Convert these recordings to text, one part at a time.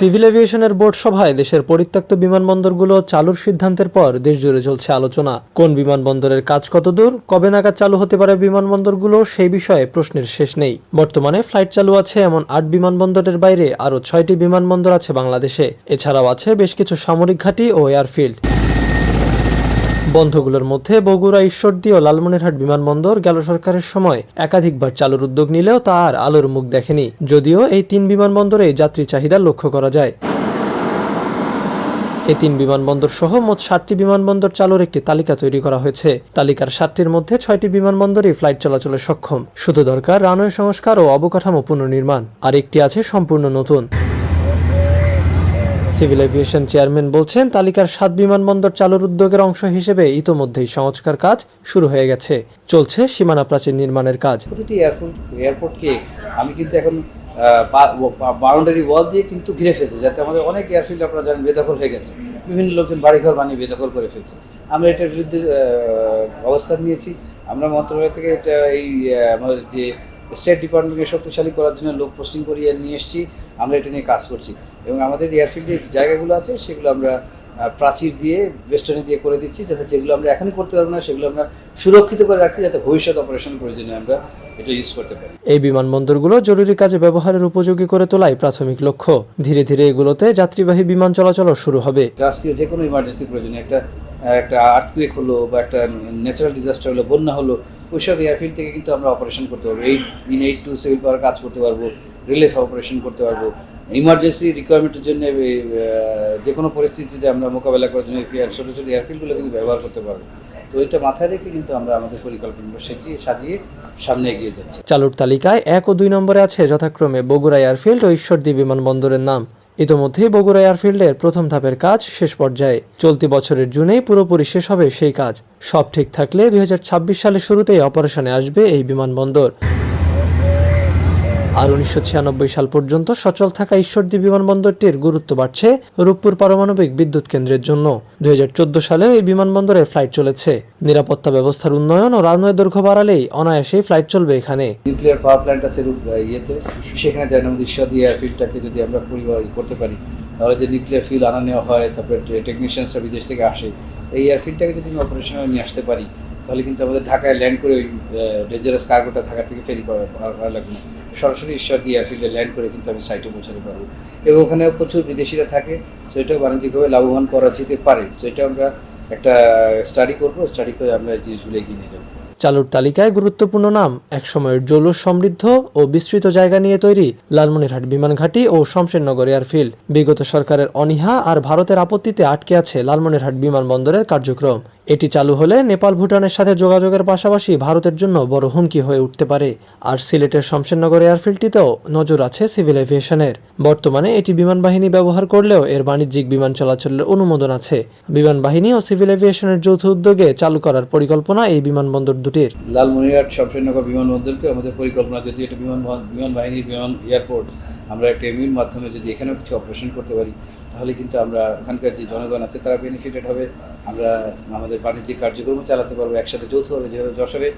Civil এভিয়েশনের board সভায় দেশের পরিত্যক্ত বিমানবন্দরগুলো চালুর সিদ্ধান্তের পর দেশজুড়ে চলছে আলোচনা। কোন বিমানবন্দরের কাজ কতদূর কবে নাগাদ চালু হতে পারে বিমানবন্দরগুলো, সেই বিষয়ে প্রশ্নের শেষ নেই। বর্তমানে ফ্লাইট চালু আছে এমন আট বিমানবন্দরের বাইরে আরও ছয়টি বিমানবন্দর আছে বাংলাদেশে। এছাড়াও আছে বেশ কিছু সামরিক ঘাঁটি ও এয়ারফিল্ড। বন্ধগুলোর মধ্যে বগুড়া, ঈশ্বরদী ও লালমনিরহাট বিমানবন্দর গেল সরকারের সময়। একাধিকবার চালুর উদ্যোগ নিলেও তা আর আলোর মুখ দেখেনি। যদিও এই তিন বিমানবন্দরে যাত্রী চাহিদা লক্ষ্য করা যায়। এই তিন বিমানবন্দর সহ মোট ষাটটি বিমানবন্দর চালুর একটি তালিকা তৈরি করা হয়েছে। তালিকার সাতটির মধ্যে ছয়টি বিমানবন্দরই ফ্লাইট চলাচলে সক্ষম। শুধু দরকার, রানওয়ে সংস্কার ও অবকাঠামো পুনর্নির্মাণ। আর একটি আছে সম্পূর্ণ নতুন। সিভিল এভিয়েশন চেয়ারম্যান বলছেন, তালিকার সাত বিমানবন্দর চালুর উদ্যোগের অংশ হিসেবে ইতোমধ্যেই সংস্কার কাজ শুরু হয়ে গেছে। চলছে সীমানা প্রাচীর নির্মাণের কাজ। প্রতিটি এয়ারপোর্ট এয়ারপোর্টকে আমি কিন্তু এখন বাউন্ডারি ওয়াল দিয়ে কিন্তু ঘিরে ফেলছে, যাতে আমাদের অনেক এয়ারফিল্ড আপনারা জানেন বেদখল হয়ে গেছে। বিভিন্ন লোকজন বাড়িঘর বানিয়ে বেদখল করে ফেলছে। আমরা এটার বিরুদ্ধে অবস্থান নিয়েছি। আমরা মন্ত্রণালয় থেকে এটা, এই আমাদের যে স্টেট ডিপার্টমেন্টকে শক্তিশালী করার জন্য লোক পোস্টিং করিয়ে নিয়ে এসেছি। আমরা এটা নিয়ে কাজ করছি। এবং আমাদের এয়ারফিল্ডে যে জায়গাগুলো আছে সেগুলো আমরা প্রাচীর দিয়ে বেস্টনে দিয়ে করে দিচ্ছি যাতে যেগুলো আমরা এখনই করতে পারব না সেগুলো আমরা সুরক্ষিত করে রাখছি যাতে ভবিষ্যৎ অপারেশন প্রয়োজনে আমরা এটা ইউজ করতে পারি। এই বিমানবন্দরগুলো জরুরি কাজে ব্যবহারের উপযোগী করে তোলাই প্রাথমিক লক্ষ্য। ধীরে ধীরে এগুলোতে যাত্রীবাহী বিমান চলাচল শুরু হবে। রাষ্ট্রীয় যে কোনো ইমার্জেন্সি প্রয়োজনে একটা একটা আর্থকুয়েক হলো বা একটা ন্যাচারাল ডিজাস্টার হলো বন্যা হলো ওইসব এয়ারফিল্ড থেকে কিন্তু আমরা অপারেশন করতে পারব। Eight in eight two civil power কাজ করতে পারব রিলিফ অপারেশন করতে পারব। ইমার্জেন্সি রিকোয়ারমেন্টের জন্য যে কোনো পরিস্থিতিতে আমরা মোকাবেলা করার জন্য এয়ার ছোটো ছোটো এয়ারফিল্ডগুলো কিন্তু ব্যবহার করতে পারব। তো এটা মাথায় রেখে কিন্তু আমরা আমাদের পরিকল্পনা সাজিয়ে সাজিয়ে সামনে এগিয়ে যাচ্ছি। চালুর তালিকায় এক ও দুই নম্বরে আছে যথাক্রমে বগুড়া এয়ারফিল্ড ও ঈশ্বরদী বিমানবন্দরের নাম। ইতোমধ্যেই বগুড়া এয়ারফিল্ডের প্রথম ধাপের কাজ শেষ পর্যায়ে। চলতি বছরের জুনেই পুরোপুরি শেষ হবে সেই কাজ। সব ঠিক থাকলে দুই হাজার ছাব্বিশ সালের শুরুতেই অপারেশনে আসবে এই বিমানবন্দর। আর উনিশশো ছিয়ানব্বই সাল পর্যন্ত সচল থাকা ঈশ্বরদী বিমানবন্দরটির গুরুত্ব বাড়ছে রূপপুর পারমাণবিক বিদ্যুৎ কেন্দ্রের জন্য। দুই সালেও এই বিমানবন্দরের ফ্লাইট চলেছে। নিরাপত্তা ব্যবস্থার উন্নয়ন ও রানওয়ে দৈর্ঘ্য বাড়ালেই অনায়াসেই ফ্লাইট চলবে এখানে। নিউক্লিয়ার পাওয়ার প্ল্যান্ট আছে ইয়েতে সেখানে যেন ঈশ্বরদী এয়ারফিল্ডটাকে যদি আমরা পরিবার করতে পারি, তাহলে যে নিউক্লিয়ার ফিল আনা নেওয়া হয়, তারপরে টেকনিশিয়ানসরা বিদেশ থেকে আসে, এই এয়ারফিল্ডটাকে যদি আমি অপারেশনে নিয়ে আসতে পারি তাহলে কিন্তু আমাদের ঢাকায় ল্যান্ড করে ওই ডেঞ্জারাস কার্গোটা ঢাকা থেকে ফেরি করা লাগবে না। সরাসরি ঈশ্বরদী এয়ারফিল্ডে ল্যান্ড করে কিন্তু আমি সাইটে পৌঁছাতে পারব। এবং ওখানে প্রচুর বিদেশিরা থাকে, সেটাও বাণিজ্যিকভাবে লাভবান করা যেতে পারে। সেটা আমরা একটা স্টাডি করব স্টাডি করে আমরা জিনিসগুলো এগিয়ে নিয়ে যাব। চালুর তালিকায় গুরুত্বপূর্ণ নাম, একসময়ের জৌলুস সমৃদ্ধ ও বিস্তৃত জায়গা নিয়ে তৈরি লালমনিরহাট বিমান ঘাঁটি ও শমশেরনগর এয়ারফিল্ড বিগত সরকারের অনীহা আর ভারতের আপত্তিতে আটকে আছে লালমনিরহাট বিমানবন্দরের কার্যক্রম। এটি চালু হলে নেপাল ভুটানের সাথে যোগাযোগের পাশাপাশি ভারতের জন্য বড় হুমকি হয়ে উঠতে পারে। আর সিলেটের শমশেরনগর এয়ারফিল্ডটিতেও নজর আছে সিভিল এভিয়েশনের। বর্তমানে এটি বিমান বাহিনী ব্যবহার করলেও এর বাণিজ্যিক বিমান চলাচলের অনুমোদন আছে। বিমান বাহিনী ও সিভিল এভিয়েশনের যৌথ উদ্যোগে চালু করার পরিকল্পনা এই বিমানবন্দর দুটির। লালমনিরহাট শমশেরনগর বিমানবন্দরকে আমাদের পরিকল্পনা যদি এটা বিমান বিমান বিমান এয়ারপোর্ট আমরা একটা এমিউর মাধ্যমে যদি এখানেও কিছু অপারেশন করতে পারি, তাহলে কিন্তু আমরা ওখানকার যে জনগণ আছে, তারা বেনিফিটেড হবে। আমরা আমাদের বাণিজ্যিক কার্যক্রম চালাতে পারব, একসাথে যৌথভাবে যেভাবে যশোরে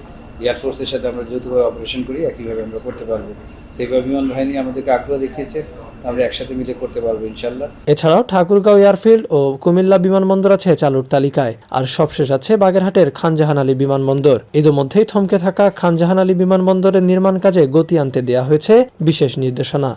এয়ারফোর্সের সাথে আমরা যৌথভাবে অপারেশন করি, একইভাবে আমরা করতে পারব। সেইভাবে বিমান বাহিনী আমাদেরকে আগ্রহ দেখিয়েছে আমরা একসাথে মিলে করতে পারব ইনশাল্লাহ এছাড়াও ঠাকুরগাঁও এয়ারফিল্ড ও কুমিল্লা বিমানবন্দর আছে চালুর তালিকায়। আর সবশেষ আছে বাগেরহাটের খানজাহান আলী বিমানবন্দর। ইতিমধ্যেই থমকে থাকা খানজাহান আলী বিমানবন্দরের নির্মাণ কাজে গতি আনতে দেয়া হয়েছে বিশেষ নির্দেশনা।